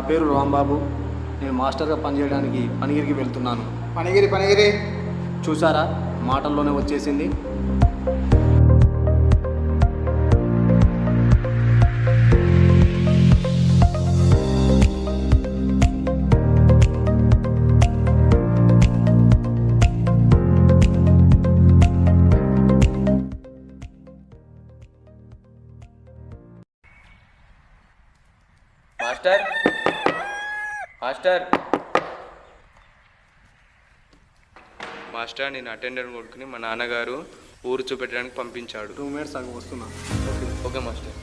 పేరు రాంబాబు. నేను మాస్టర్గా పనిచేయడానికి పనిగిరికి వెళ్తున్నాను. పనిగిరి పనిగిరి. చూసారా మాటల్లోనే వచ్చేసింది. మాస్టర్? మాస్టర్. మాస్టర్ నేను అటెండర్ కొడుకుని మా నాన్నగారు ఊరు చూపెట్టడానికి పంపించాడు. టూ మినిట్స్ అవి వస్తున్నా. Okay master.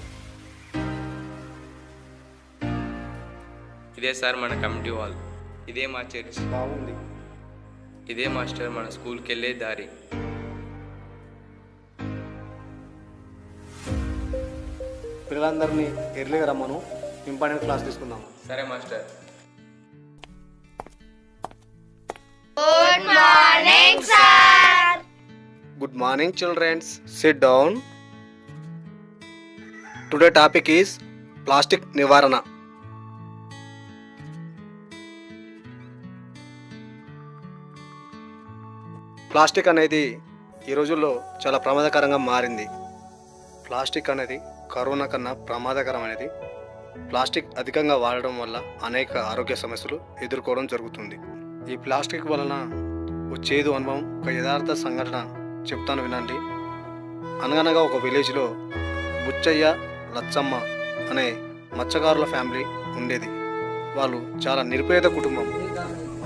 ఇదే సార్ మన కమిటీ హాల్. ఇదే మా చర్చ్. బాగుంది. ఇదే మాస్టర్ మన స్కూల్కి వెళ్ళే దారి. పిల్లలందరినీ ఎర్లీగా రమ్మను. ఇంపార్టెంట్ క్లాస్ తీసుకుందాం. సరే master. Good morning childrens sit down today topic is plastic నివారణ. ప్లాస్టిక్ అనేది ఈ రోజుల్లో చాలా ప్రమాదకరంగా మారింది. ప్లాస్టిక్ అనేది కరోనా కన్నా ప్రమాదకరమైనది ప్లాస్టిక్ అధికంగా వాడడం వల్ల అనేక ఆరోగ్య సమస్యలు ఎదుర్కోవడం జరుగుతుంది. ఈ ప్లాస్టిక్ వలన ఓ చేదు అనుభవం ఒక యథార్థ సంఘటన చెప్తాను వినండి. అనగనగా ఒక విలేజ్లో బుచ్చయ్య లచ్చమ్మ అనే మత్స్యకారుల ఫ్యామిలీ ఉండేది. వాళ్ళు చాలా నిరుపేద కుటుంబం.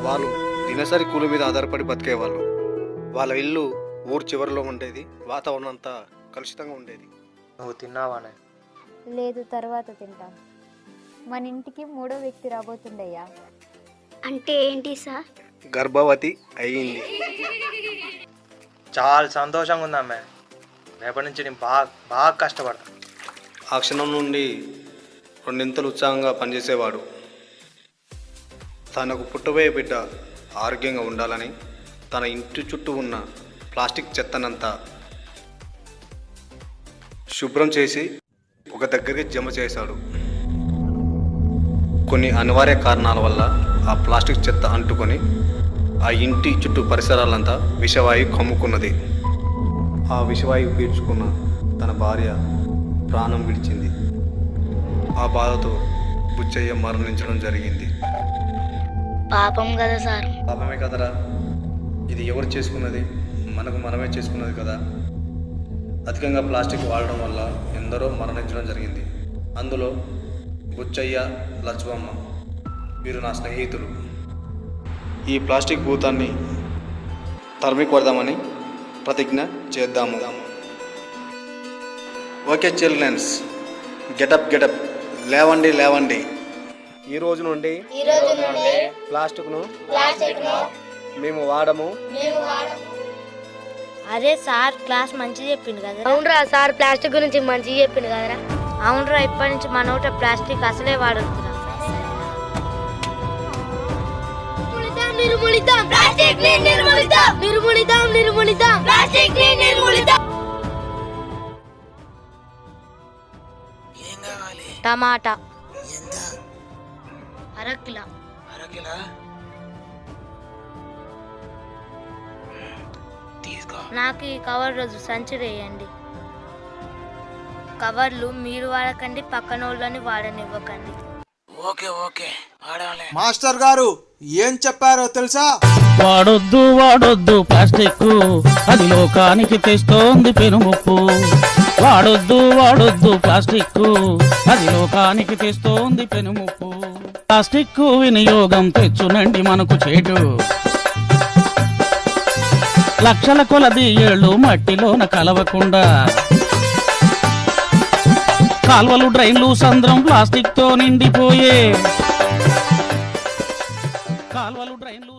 వాళ్ళు దినసరి కూలి మీద ఆధారపడి బతికేవాళ్ళు. వాళ్ళ ఇల్లు ఊరు చివరిలో ఉండేది. వాతావరణం అంతా కలుషితంగా ఉండేది. నువ్వు తిన్నావానే లేదు తర్వాత తింటాం. మన ఇంటికి మూడో వ్యక్తి రాబోతుండయ్యా అంటే ఏంటి సార్? గర్భవతి అయింది చాలా సంతోషంగా ఉంది అమ్మే రేపటి నుంచి నేను బాగా బాగా కష్టపడతా. ఆ క్షణం నుండి రెండింతలు ఉత్సాహంగా పనిచేసేవాడు. తనకు పుట్టబోయే బిడ్డ ఆరోగ్యంగా ఉండాలని తన ఇంటి చుట్టూ ఉన్న ప్లాస్టిక్ చెత్తనంతా శుభ్రం చేసి ఒక దగ్గరికి జమ చేశాడు. కొన్ని అనివార్య కారణాల వల్ల ఆ ప్లాస్టిక్ చెత్త అంటుకొని ఆ ఇంటి చుట్టూ పరిసరాలంతా విషవాయువు కమ్ముకున్నది ఆ విషవాయువు పీల్చుకున్న తన భార్య ప్రాణం విడిచింది. ఆ బాధతో బుచ్చయ్య మరణించడం జరిగింది. పాపం కదా సార్. పాపమే కదరా. ఇది ఎవరు చేసుకున్నది? మనకు మనమే చేసుకున్నది కదా. అధికంగా ప్లాస్టిక్ వాడడం వల్ల ఎందరో మరణించడం జరిగింది. అందులో బుచ్చయ్య లక్ష్మమ్మ వీరు నా స్నేహితులు. ఈ ప్లాస్టిక్ భూతాన్ని తరిమి కొడదామని ప్రతిజ్ఞ చేద్దాము. ఓకే చిల్డ్రన్స్ గెటప్ గెటప్ లేవండి లేవండి. ఈ రోజు నుండి ప్లాస్టిక్ను మేము వాడము. అరే సార్ క్లాస్ మంచిగా చెప్పిండు కదరా. అవునరా సార్ ప్లాస్టిక్ గురించి మంచిగా చెప్పింది కదరా. అవునరా ఇప్పటి నుంచి మన ఊట ప్లాస్టిక్ అసలే వాడొద్దురా నిర్మూలిద్దాం. ప్లాస్టిక్ని నిర్మూలిద్దాం. నిర్మూలిద్దాం నిర్మూలిద్దాం. ప్లాస్టిక్ని నిర్మూలిద్దాం. టమాటా. అరకిల. నాకు ఈ కవర్ రోజు సంచి వేయండి. కవర్లు మీరు వాడకండి పక్కన వాళ్ళని వాడనివ్వకండి. మాస్టర్ గారు ఏం చెప్పారో తెలుసా? వాడొద్దు వాడొద్దు ప్లాస్టిక్. అది లోకానికి తెస్తోంది పెనుముప్పు. వాడొద్దు వాడొద్దు ప్లాస్టిక్. అది లోకానికి తెస్తోంది పెనుముప్పు. ప్లాస్టిక్ వినియోగం తెచ్చునండి మనకు చేటు. లక్షల కొలది ఏళ్ళు మట్టిలోన కలవకుండా. కాల్వలు డ్రైన్లు సంద్రం ప్లాస్టిక్తో నిండిపోయే. కాల్వలు డ్రైన్లు